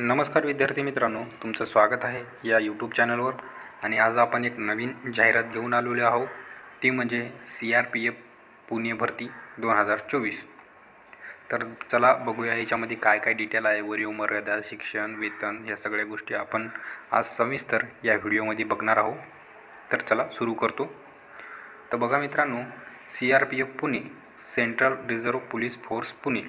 नमस्कार विद्यार्थी मित्रांनो तुमचं स्वागत आहे या यूट्यूब चॅनलवर आणि आज आपण एक नवीन जाहिरात घेऊन आलेलो आहोत. ती म्हणजे C R P F Pune भरती दोन हजार चोवीस. तर चला बघूया याच्यामध्ये काय काय डिटेल आहे वरीव मर्यादा शिक्षण वेतन या सगळ्या गोष्टी आपण आज सविस्तर या व्हिडिओमध्ये बघणार आहोत. तर चला सुरू करतो. तर बघा मित्रांनो C R P F Pune Central Reserve Police Force Pune.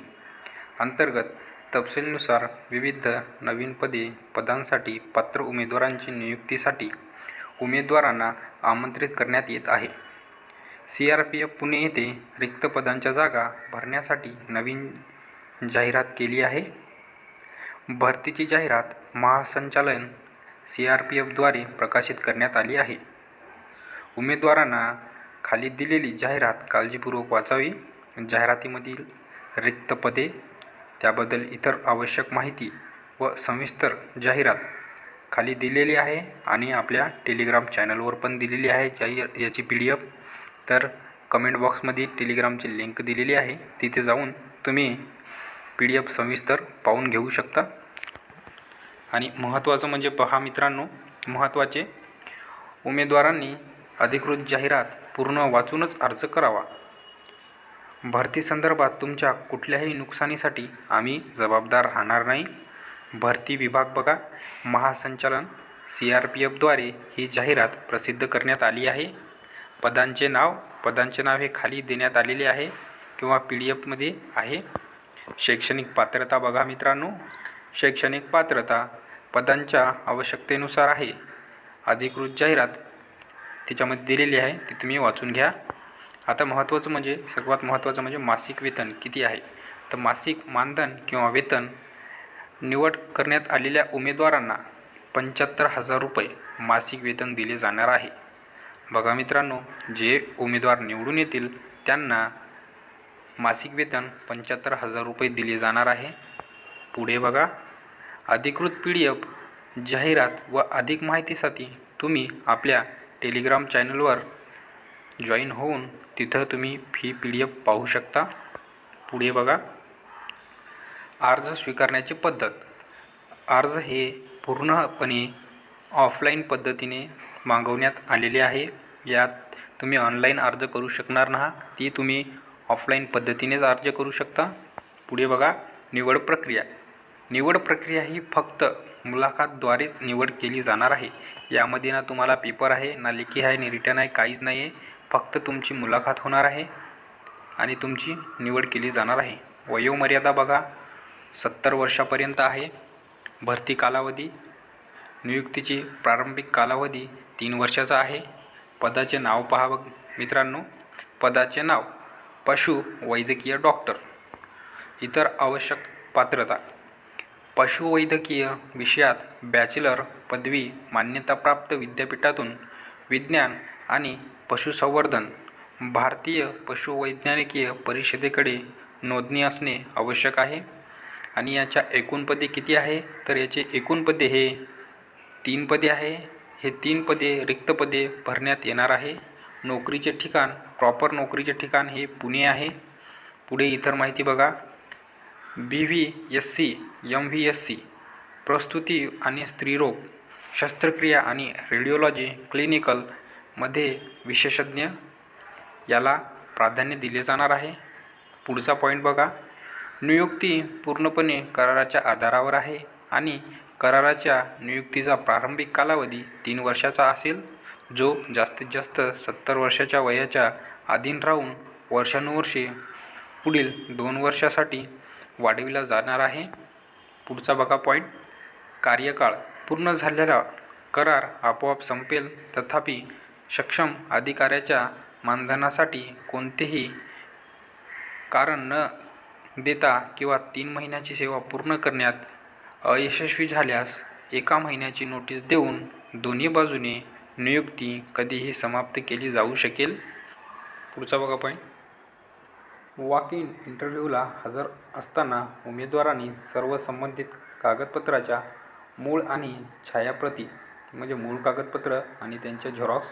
अंतर्गत तपशीलनुसार विविध नवीन पदे पदांसाठी पात्र उमेदवारांची नियुक्तीसाठी उमेदवारांना आमंत्रित करण्यात येत आहे. C R P F Pune येथे रिक्त पदांच्या जागा भरण्यासाठी नवीन जाहिरात केली आहे. भरतीची जाहिरात महासंचालन सी आर पी एफद्वारे प्रकाशित करण्यात आली आहे. उमेदवारांना खाली दिलेली जाहिरात काळजीपूर्वक वाचावी. जाहिरातीमधील रिक्त पदे त्याबद्दल इतर आवश्यक माहिती व सविस्तर जाहिरात खाली दिलेली आहे आणि आपल्या टेलिग्राम चॅनलवर पण दिलेली आहे जाहीर याची पी डी एफ. तर कमेंट बॉक्समध्ये टेलिग्रामची लिंक दिलेली आहे. तिथे जाऊन तुम्ही पी डी एफ सविस्तर पाहून घेऊ शकता. आणि महत्त्वाचं म्हणजे पहा मित्रांनो महत्त्वाचे उमेदवारांनी अधिकृत जाहिरात पूर्ण वाचूनच अर्ज करावा. भरती संदर्भात तुमच्या कुठल्याही नुकसानीसाठी आम्ही जबाबदार राहणार नाही. भरती विभाग बघा. महासंचालन सी आर पी एफद्वारे ही जाहिरात प्रसिद्ध करण्यात आली आहे. पदांचे नाव पदांचे नाव हे खाली देण्यात आलेले आहे किंवा पी डी एफमध्ये आहे. शैक्षणिक पात्रता बघा मित्रांनो. शैक्षणिक पात्रता पदांच्या आवश्यकतेनुसार आहे. अधिकृत जाहिरात त्याच्यामध्ये दिलेली आहे ती तुम्ही वाचून घ्या. आता महत्त्वाचं म्हणजे सर्वात महत्त्वाचं म्हणजे मासिक वेतन किती आहे? तर मासिक मानधन किंवा वेतन निवड करण्यात आलेल्या उमेदवारांना पंच्याहत्तर हजार रुपये मासिक वेतन दिले जाणार आहे. बघा मित्रांनो जे उमेदवार निवडून येतील त्यांना मासिक वेतन पंच्याहत्तर हजार रुपये दिले जाणार आहे. पुढे बघा. अधिकृत पी डी एफ जाहिरात व अधिक माहितीसाठी तुम्ही आपल्या टेलिग्राम चॅनलवर जॉईन होऊन तिथं तुम्ही फी पी डी एफ पाहू शकता. पुढे बघा. अर्ज स्वीकारण्याची पद्धत. अर्ज हे पूर्णपणे ऑफलाईन पद्धतीने मागवण्यात आलेले आहे. यात तुम्ही ऑनलाईन अर्ज करू शकणार नाही ती तुम्ही ऑफलाईन पद्धतीनेच अर्ज करू शकता. पुढे बघा. निवड प्रक्रिया. निवड प्रक्रिया ही फक्त मुलाखतद्वारेच निवड केली जाणार आहे. यामध्ये ना तुम्हाला पेपर आहे ना लेखी आहे ना रिटर्न आहे काहीच नाही आहे फक्त तुमची मुलाखत होणार आहे आणि तुमची निवड केली जाणार आहे. वयोमर्यादा बघा सत्तर वर्षापर्यंत आहे. भरती कालावधी नियुक्तीची प्रारंभिक कालावधी तीन वर्षाचा आहे. पदाचे नाव पहा बघ मित्रांनो. पदाचे नाव पशु वैद्यकीय डॉक्टर. इतर आवश्यक पात्रता पशुवैद्यकीय विषयात बॅचलर पदवी मान्यताप्राप्त विद्यापीठातून विज्ञान आणि पशुसंवर्धन भारतीय पशुवैज्ञानिकीय परिषदेकडे नोंदणी असणे आवश्यक आहे. आणि याच्या एकूण पदे किती आहे? तर याचे एकूण पदे हे तीन पदे आहे. हे तीन पदे रिक्त पदे भरण्यात येणार आहे. नोकरीचे ठिकाण प्रॉपर नोकरीचे ठिकाण हे पुणे आहे. पुढे इतर माहिती बघा. B V S C M V S C प्रस्तुती आणि स्त्रीरोग शस्त्रक्रिया आणि रेडिओलॉजी मध्ये विशेषज्ञ याला प्राधान्य दिले जाणार आहे. पुढचा पॉईंट बघा. नियुक्ती पूर्णपणे कराराच्या आधारावर आहे आणि कराराच्या नियुक्तीचा प्रारंभिक कालावधी तीन वर्षाचा असेल जो जास्तीत जास्त सत्तर वर्षाच्या वयाच्या अधीन राहून वर्षानुवर्षे पुढील दोन वर्षासाठी वाढविला जाणार आहे. पुढचा बघा पॉईंट कार्यकाळ पूर्ण झालेला करार आपोआप संपेल तथापि सक्षम अधिकाऱ्याच्या मानधनासाठी कोणतेही कारण न देता किंवा तीन महिन्याची सेवा पूर्ण करण्यात अयशस्वी झाल्यास एका महिन्याची नोटीस देऊन दोन्ही बाजूने नियुक्ती कधीही समाप्त केली जाऊ शकेल? पुढचा बघा पॉईंट वॉक इन इंटरव्ह्यूला हजर असताना उमेदवारांनी सर्व संबंधित कागदपत्राच्या मूळ आणि छायाप्रती म्हणजे मूळ कागदपत्र आणि त्यांच्या झेरॉक्स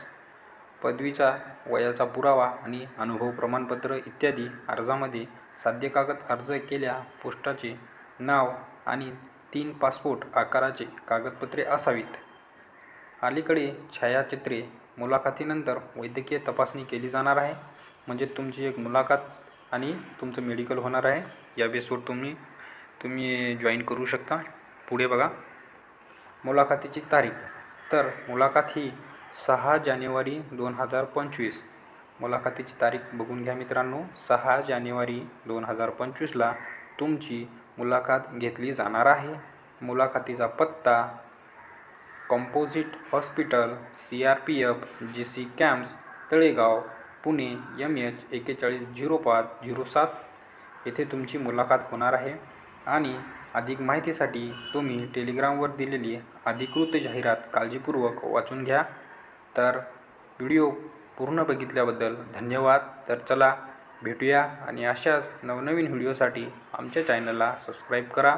पदवीचा वयाचा पुरावा आणि अनुभव प्रमाणपत्र इत्यादी अर्जामध्ये साध्य कागद अर्ज केल्या पोस्टाचे नाव आणि तीन पासपोर्ट आकाराचे कागदपत्रे असावीत. अलीकडे छायाचित्रे मुलाखतीनंतर वैद्यकीय तपासणी केली जाणार आहे. म्हणजे तुमची एक मुलाखत आणि तुमचं मेडिकल होणार आहे. या बेसवर तुम्ही तुम्ही जॉईन करू शकता. पुढे बघा. मुलाखतीची तारीख. तर मुलाखत ही सहा जानेवारी दोन हजार पंचवीस. मुलाखतीची तारीख बघून घ्या मित्रांनो. सहा जानेवारी दोन हजार पंचवीसला तुमची मुलाखत घेतली जाणार आहे. मुलाखतीचा पत्ता composite hospital C R P F G C camps Talegaon Pune M H एकेचाळीस झिरो पाच झिरो सात येथे तुमची मुलाखत होणार आहे. आणि अधिक माहितीसाठी तुम्ही टेलिग्रामवर दिलेली अधिकृत जाहिरात काळजीपूर्वक वाचून घ्या. तर व्हिडिओ पूर्ण बघितल्याबद्दल धन्यवाद. तर चला भेटूया आणि अशाच नवनवीन व्हिडिओसाठी आमच्या चॅनलला सबस्क्राईब करा.